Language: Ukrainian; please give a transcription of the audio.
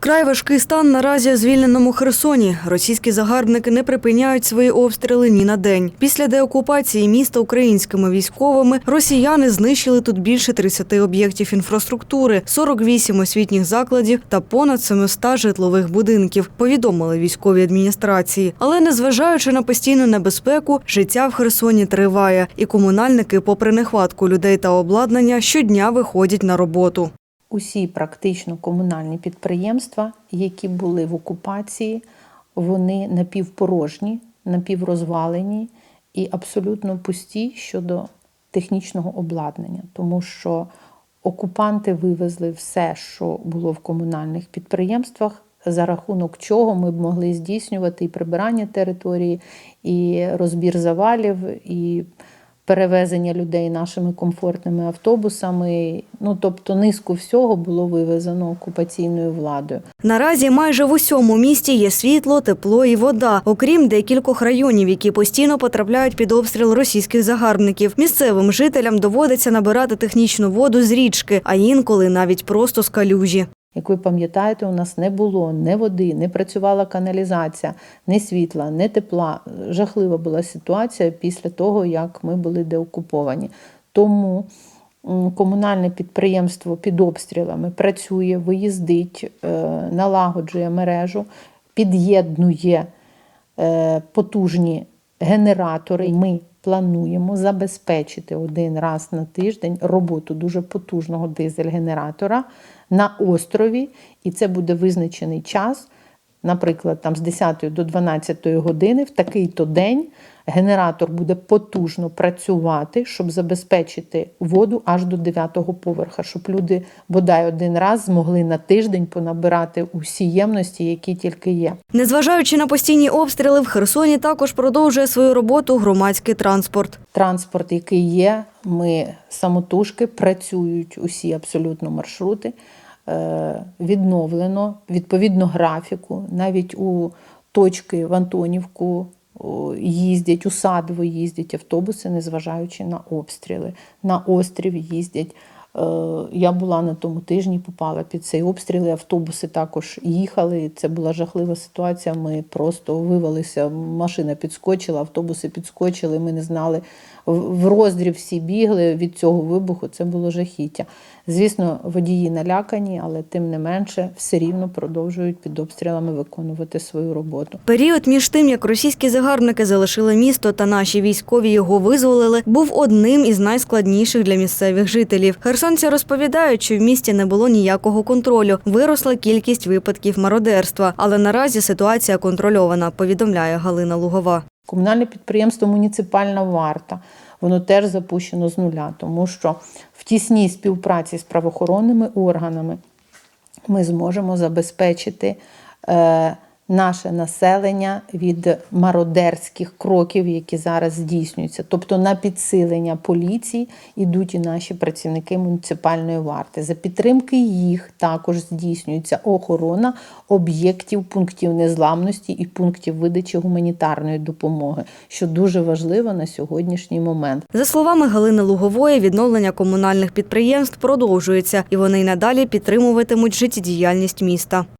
Вкрай важкий стан наразі у звільненому Херсоні. Російські загарбники не припиняють свої обстріли ні на день. Після деокупації міста українськими військовими росіяни знищили тут більше 30 об'єктів інфраструктури, 48 освітніх закладів та понад 700 житлових будинків. Повідомили військові адміністрації. Але незважаючи на постійну небезпеку, життя в Херсоні триває, і комунальники, попри нехватку людей та обладнання, щодня виходять на роботу. Усі практично комунальні підприємства, які були в окупації, вони напівпорожні, напіврозвалені і абсолютно пусті щодо технічного обладнання, тому що окупанти вивезли все, що було в комунальних підприємствах, за рахунок чого ми б могли здійснювати і прибирання території, і розбір завалів, і перевезення людей нашими комфортними автобусами. Ну тобто низку всього було вивезено окупаційною владою. Наразі майже в усьому місті є світло, тепло і вода, окрім декількох районів, які постійно потрапляють під обстріл російських загарбників. Місцевим жителям доводиться набирати технічну воду з річки, а інколи навіть просто з калюжі. Як ви пам'ятаєте, у нас не було ні води, не працювала каналізація, ні світла, ні тепла. Жахлива була ситуація після того, як ми були деокуповані. Тому комунальне підприємство під обстрілами працює, виїздить, е, налагоджує мережу, під'єднує е, потужні генератори. Ми плануємо забезпечити один раз на тиждень роботу дуже потужного дизель-генератора на острові, і це буде визначений час. Наприклад, там з 10 до 12 години в такий-то день генератор буде потужно працювати, щоб забезпечити воду аж до 9-го поверха, щоб люди бодай один раз змогли на тиждень понабирати усі ємності, які тільки є. Незважаючи на постійні обстріли, в Херсоні також продовжує свою роботу громадський транспорт. Транспорт, який є, ми самотужки працюють усі абсолютно маршрути. Е, Відновлено відповідно графіку. Навіть у точки в Антонівку їздять, у Садово їздять автобуси, незважаючи на обстріли. На острів їздять. Е, Я була на тому тижні, попала під цей обстріл. і Автобуси також їхали. Це була жахлива ситуація. Ми просто вивалися. Машина підскочила, автобуси підскочили. Ми не знали. В- роздріб всі бігли від цього вибуху. Це було жахіття. Звісно, водії налякані, але тим не менше все рівно продовжують під обстрілами виконувати свою роботу. Період між тим, як російські загарбники залишили місто та наші військові його визволили, був одним із найскладніших для місцевих жителів. Херсонці розповідають, що в місті не було ніякого контролю. Виросла кількість випадків мародерства, але наразі ситуація контрольована, повідомляє Галина Лугова. Комунальне підприємство Муніципальна варта. Воно теж запущено з нуля, тому що в тісній співпраці з правоохоронними органами ми зможемо забезпечити е, наше населення від мародерських кроків, які зараз здійснюються. Тобто на підсилення поліції йдуть і наші працівники муніципальної варти. За підтримки їх також здійснюється охорона об'єктів пунктів незламності і пунктів видачі гуманітарної допомоги, що дуже важливо на сьогоднішній момент. За словами Галини Лугової, відновлення комунальних підприємств продовжується, і вони й надалі підтримуватимуть життєдіяльність міста.